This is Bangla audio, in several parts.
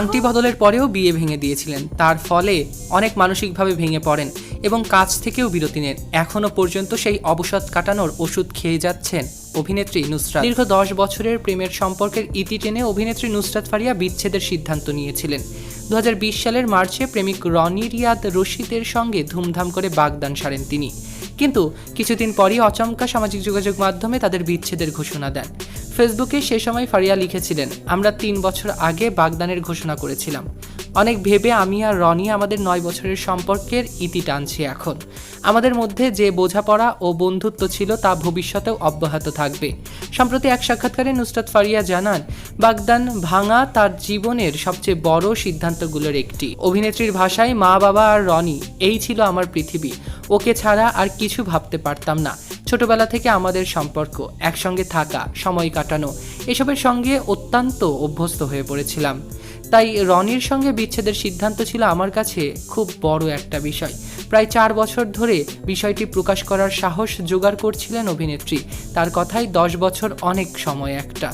আংটি বদলের পরেও বিয়ে ভেঙে দিয়েছিলেন। তার ফলে অনেক মানসিকভাবে ভেঙে পড়েন এবং কাজ থেকেও বিরতি নেন। এখনও পর্যন্ত সেই অবসাদ কাটানোর ওষুধ খেয়ে যাচ্ছেন অভিনেত্রী নুসরাত। দীর্ঘ দশ বছরের প্রেমের সম্পর্কের ইতি টেনে অভিনেত্রী নুসরাত ফারিয়া বিচ্ছেদের সিদ্ধান্ত নিয়েছিলেন। দু হাজার বিশ সালের মার্চে প্রেমিক রনি রিয়াদ রশিদের সঙ্গে ধুমধাম করে বাগদান সারেন তিনি। কিন্তু কিছুদিন পরই অচমকা সামাজিক যোগাযোগ মাধ্যমে তাদের বিচ্ছেদের ঘোষণা দেন। ফেসবুকে সে সময় ফারিয়া লিখেছিলেন, আমরা তিন বছর আগে বাগদানের ঘোষণা করেছিলাম। অনেক ভেবে আমি আর রনি আমাদের নয় বছরের সম্পর্কের ইতি টানছি এখন। আমাদের মধ্যে যে বোঝাপড়া ও বন্ধুত্ব ছিল তা ভবিষ্যতেও অব্যাহত থাকবে। সম্প্রতি এক সাক্ষাৎকারে নুসরাত ফারিয়া জানান, বাগদান ভাঙা তার জীবনের সবচেয়ে বড় সিদ্ধান্তগুলোর একটি। অভিনেত্রীর ভাষায় মা বাবা আর রনি, এই ছিল আমার পৃথিবী। ওকে ছাড়া আর কিছু ভাবতে পারতাম না। ছোটবেলা থেকে আমাদের সম্পর্ক, একসঙ্গে থাকা, সময় কাটানো, এসবের সঙ্গে অত্যন্ত অভ্যস্ত হয়ে পড়েছিলাম। তাই রনির সঙ্গে বিচ্ছেদের সিদ্ধান্ত ছিল আমার কাছে খুব বড় একটা বিষয়। প্রায় চার বছর ধরে বিষয়টি প্রকাশ করার সাহস জোগাড় করছিলেন অভিনেত্রী। তার কথাই দশ বছর অনেক সময় একটা।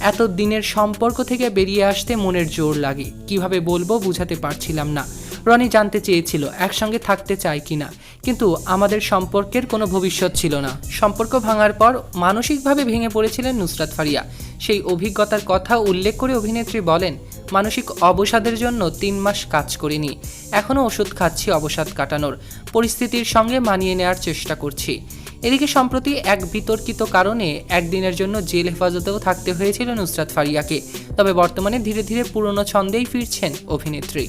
এত দিনের সম্পর্ক থেকে বেরিয়ে আসতে মনের জোর লাগে। কীভাবে বলব বুঝাতে পারছিলাম না। রনি জানতে চেয়েছিল একসঙ্গে থাকতে চাই কিনা। কিন্তু আমাদের সম্পর্কের কোনো ভবিষ্যৎ ছিল না। সম্পর্ক ভাঙার পর মানসিকভাবে ভেঙে পড়েছিলেন নুসরাত ফারিয়া। সেই অভিজ্ঞতার কথা উল্লেখ করে অভিনেত্রী বলেন, মানসিক অবসাদের জন্য তিন মাস কাজ করিনি। এখনও ওষুধ খাচ্ছি, অবসাদ কাটানোর পরিস্থিতির সঙ্গে মানিয়ে নেওয়ার চেষ্টা করছি। এদিকে সম্প্রতি এক বিতর্কিত কারণে একদিনের জন্য জেল হেফাজতেও থাকতে হয়েছিল নুসরাত ফারিয়াকে। তবে বর্তমানে ধীরে ধীরে পুরনো ছন্দেই ফিরছেন অভিনেত্রী।